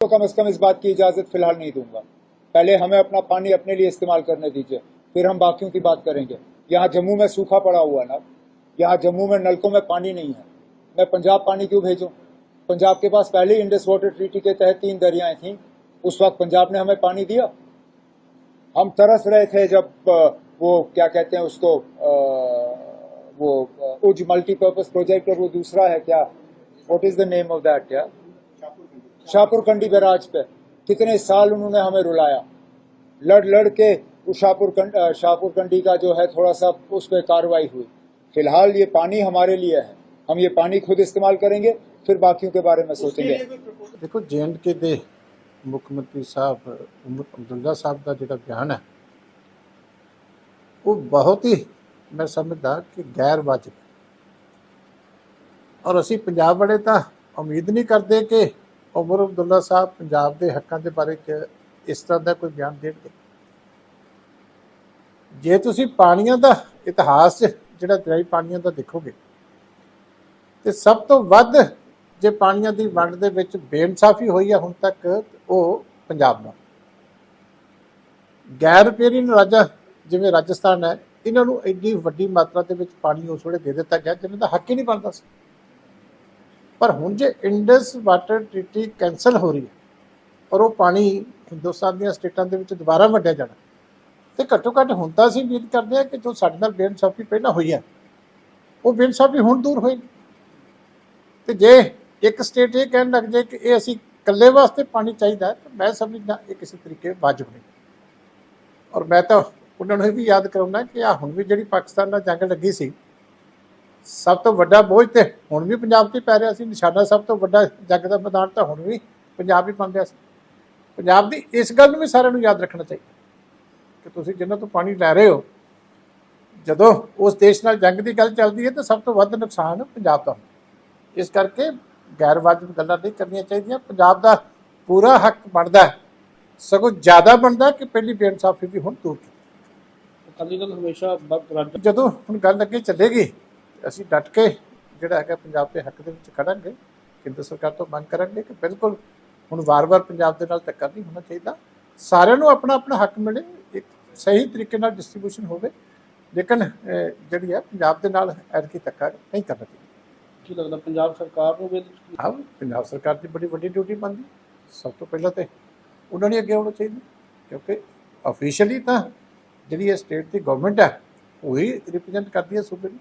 तो कम से कम इस बात की इजाज़त फ़िलहाल नहीं दूँगा। पहले हमें अपना पानी अपने लिए इस्तेमाल करने दीजिए, फिर हम बाकियों की बात करेंगे। यहाँ जम्मू में सूखा पड़ा हुआ ना? यहाँ जम्मू में नलकों में पानी नहीं है। मैं पंजाब पानी क्यों भेजूं? पंजाब के पास पहले ही इंडस वाटर ट्रीटी के तहत तीन दरियाएँ थीं। उस वक्त पंजाब ने हमें पानी दिया। हम तरस रहे थे जब वो क्या कहते हैं उसको वो उज मल्टीपर्पज प्रोजेक्ट और वो दूसरा है क्या? What is the name of that क्या शाहपुर कंडी बैराज पे कितने साल उन्होंने हमें रुलाया लड़ लड़ के उस शाहपुर कंड, अ, शाहपुर कंडी का जो है थोड़ा सा उस पर कार्रवाई हुई फिलहाल ये पानी हमारे लिए है हम ये पानी खुद इस्तेमाल करेंगे फिर बाकियों के बारे में सोचेंगे ਦੇਖੋ ਕੇ ਦੇ ਮੁੱਖ ਮੰਤਰੀ ਸਾਹਿਬ ਉਮਰ ਅਬਦੁੱਲਾ ਸਾਹਿਬ ਦਾ ਜਿਹੜਾ ਬਿਆਨ ਹੈ ਉਹ ਬਹੁਤ ਹੀ ਮੈਂ ਸਮਝਦਾ ਕਿ ਗੈਰ ਵਾਜਬ ਹੈ। ਔਰ ਅਸੀਂ ਪੰਜਾਬ ਵਾਲੇ ਤਾਂ ਉਮੀਦ ਨਹੀਂ ਕਰਦੇ ਕਿ ਉਮਰ ਅਬਦੁੱਲਾ ਸਾਹਿਬ ਪੰਜਾਬ ਦੇ ਹੱਕਾਂ ਦੇ ਬਾਰੇ ਇਸ ਤਰ੍ਹਾਂ ਦਾ ਕੋਈ ਬਿਆਨ ਦੇਣਗੇ? ਜੇ ਤੁਸੀਂ ਪਾਣੀਆਂ ਦਾ ਇਤਿਹਾਸ ਜਿਹੜਾ ਦਰਿਆਈ ਪਾਣੀਆਂ ਦਾ ਦੇਖੋਗੇ, ਤੇ ਸਭ ਤੋਂ ਵੱਧ ਜੇ ਪਾਣੀਆਂ ਦੀ ਵੰਡ ਦੇ ਵਿੱਚ ਬੇਇਨਸਾਫੀ ਹੋਈ ਹੈ ਹੁਣ ਤੱਕ ਉਹ ਪੰਜਾਬ ਨਾਲ ਗੈਰ ਰਪੇਰੀਨ ਰਾਜਾ ਜਿਵੇਂ ਰਾਜਸਥਾਨ ਹੈ, ਇਹਨਾਂ ਨੂੰ ਇੰਨੀ ਵੱਡੀ ਮਾਤਰਾ ਦੇ ਵਿੱਚ ਪਾਣੀ ਉਸ ਵੇਲੇ ਦੇ ਦਿੱਤਾ ਗਿਆ ਜਿਹਨਾਂ ਦਾ ਹੱਕ ਹੀ ਨਹੀਂ ਬਣਦਾ ਸੀ। ਪਰ ਹੁਣ ਜੇ ਇੰਡਸ ਵਾਟਰ ਟ੍ਰੀਟੀ ਕੈਨਸਲ ਹੋ ਰਹੀ ਹੈ ਔਰ ਉਹ ਪਾਣੀ ਹਿੰਦੁਸਤਾਨ ਦੀਆਂ ਸਟੇਟਾਂ ਦੇ ਵਿੱਚ ਦੁਬਾਰਾ ਵੰਡਿਆ ਜਾਣਾ, ਤੇ ਘੱਟੋ ਘੱਟ ਹੁਣ ਤਾਂ ਅਸੀਂ ਉਮੀਦ ਕਰਦੇ ਹਾਂ ਕਿ ਜੋ ਸਾਡੇ ਨਾਲ ਬੇਇਨਸਾਫੀ ਪਹਿਲਾਂ ਹੋਈ ਹੈ, ਉਹ ਬੇਇਨਸਾਫੀ ਹੁਣ ਦੂਰ ਹੋਏਗੀ ਤੇ ਜੇ ਇੱਕ ਸਟੇਟ ਇਹ ਕਹਿਣ ਲੱਗ ਜਾਏ ਕਿ ਇਹ ਅਸੀਂ ਇਕੱਲੇ ਵਾਸਤੇ ਪਾਣੀ ਚਾਹੀਦਾ ਤਾਂ ਮੈਂ ਸਮਝਦਾ ਇਹ ਕਿਸੇ ਤਰੀਕੇ ਵਾਜਬ ਨਹੀਂ। ਔਰ ਮੈਂ ਤਾਂ ਉਹਨਾਂ ਨੂੰ ਇਹ ਵੀ ਯਾਦ ਕਰਾਉਣਾ ਕਿ ਆ ਹੁਣ ਵੀ ਜਿਹੜੀ ਪਾਕਿਸਤਾਨ ਨਾਲ ਜੰਗ ਲੱਗੀ ਸੀ ਸਭ ਤੋਂ ਵੱਡਾ ਬੋਝ ਤੇ ਹੁਣ ਵੀ ਪੰਜਾਬ ਤੇ ਪੈ ਰਿਹਾ ਸੀ ਨਿਸ਼ਾਨਾ ਸਭ ਤੋਂ ਵੱਡਾ ਜੰਗ ਦਾ ਮੈਦਾਨ ਤਾਂ ਹੁਣ ਵੀ ਪੰਜਾਬ ਹੀ ਬਣ ਰਿਹਾ ਸੀ। ਪੰਜਾਬ ਦੀ ਇਸ ਗੱਲ ਨੂੰ ਵੀ ਸਾਰਿਆਂ ਨੂੰ ਯਾਦ ਰੱਖਣਾ ਚਾਹੀਦਾ ਕਿ ਤੁਸੀਂ ਜਿੰਨਾਂ ਤੋਂ ਪਾਣੀ ਲੈ ਰਹੇ ਹੋ ਜਦੋਂ ਉਸ ਦੇਸ਼ ਨਾਲ ਜੰਗ ਦੀ ਗੱਲ ਚੱਲਦੀ ਹੈ ਤਾਂ ਸਭ ਤੋਂ ਵੱਧ ਨੁਕਸਾਨ ਪੰਜਾਬ ਦਾ ਹੁੰਦਾ। ਇਸ ਕਰਕੇ ਗੈਰ ਵਾਜਬ ਗੱਲਾਂ ਨਹੀਂ ਕਰਨੀਆਂ ਚਾਹੀਦੀਆਂ। ਪੰਜਾਬ ਦਾ ਪੂਰਾ ਹੱਕ ਬਣਦਾ ਸਗੋਂ ਜ਼ਿਆਦਾ ਬਣਦਾ ਕਿ ਪਹਿਲੀ ਬੇਇਨਸਾਫੀ ਵੀ ਹੁਣ ਦੂਰ ਅਕਾਲੀ ਦਲ ਹਮੇਸ਼ਾ ਜਦੋਂ ਹੁਣ ਗੱਲ ਅੱਗੇ ਚੱਲੇਗੀ ਅਸੀਂ ਡਟ ਕੇ ਜਿਹੜਾ ਹੈਗਾ ਪੰਜਾਬ ਦੇ ਹੱਕ ਦੇ ਵਿੱਚ ਖੜਾਂਗੇ। ਕੇਂਦਰ ਸਰਕਾਰ ਤੋਂ ਮੰਗ ਕਰਾਂਗੇ ਕਿ ਬਿਲਕੁਲ ਹੁਣ ਵਾਰ-ਵਾਰ ਪੰਜਾਬ ਦੇ ਨਾਲ ਧੱਕਾ ਨਹੀਂ ਹੋਣਾ ਚਾਹੀਦਾ। ਸਾਰਿਆਂ ਨੂੰ ਆਪਣਾ ਆਪਣਾ ਹੱਕ ਮਿਲੇ ਇੱਕ ਸਹੀ ਤਰੀਕੇ ਨਾਲ ਡਿਸਟ੍ਰੀਬਿਊਸ਼ਨ ਹੋਵੇ। ਲੇਕਿਨ ਜਿਹੜੀ ਹੈ ਪੰਜਾਬ ਦੇ ਨਾਲ ਐਤਕੀ ਧੱਕਾ ਨਹੀਂ ਕਰਨਾ ਚਾਹੀਦਾ। ਕੀ ਲੱਗਦਾ ਪੰਜਾਬ ਸਰਕਾਰ ਨੂੰ ਵੀ ਹਾਂ ਪੰਜਾਬ ਸਰਕਾਰ ਦੀ ਬੜੀ ਵੱਡੀ ਡਿਊਟੀ ਬਣਦੀ। ਸਭ ਤੋਂ ਪਹਿਲਾਂ ਤੇ ਉਹਨਾਂ ਨੇ ਅੱਗੇ ਆਉਣਾ ਚਾਹੀਦਾ। ਕਿਉਂਕਿ ਅਫੀਸ਼ੀਅਲੀ ਤਾਂ ਜਿਹੜੀ ਇਹ ਸਟੇਟ ਦੀ ਗਵਰਨਮੈਂਟ ਹੈ ਉਹੀ ਰਿਪਰੈਜ਼ੈਂਟ ਕਰਦੀ ਹੈ ਸੂਬੇ ਨੂੰ।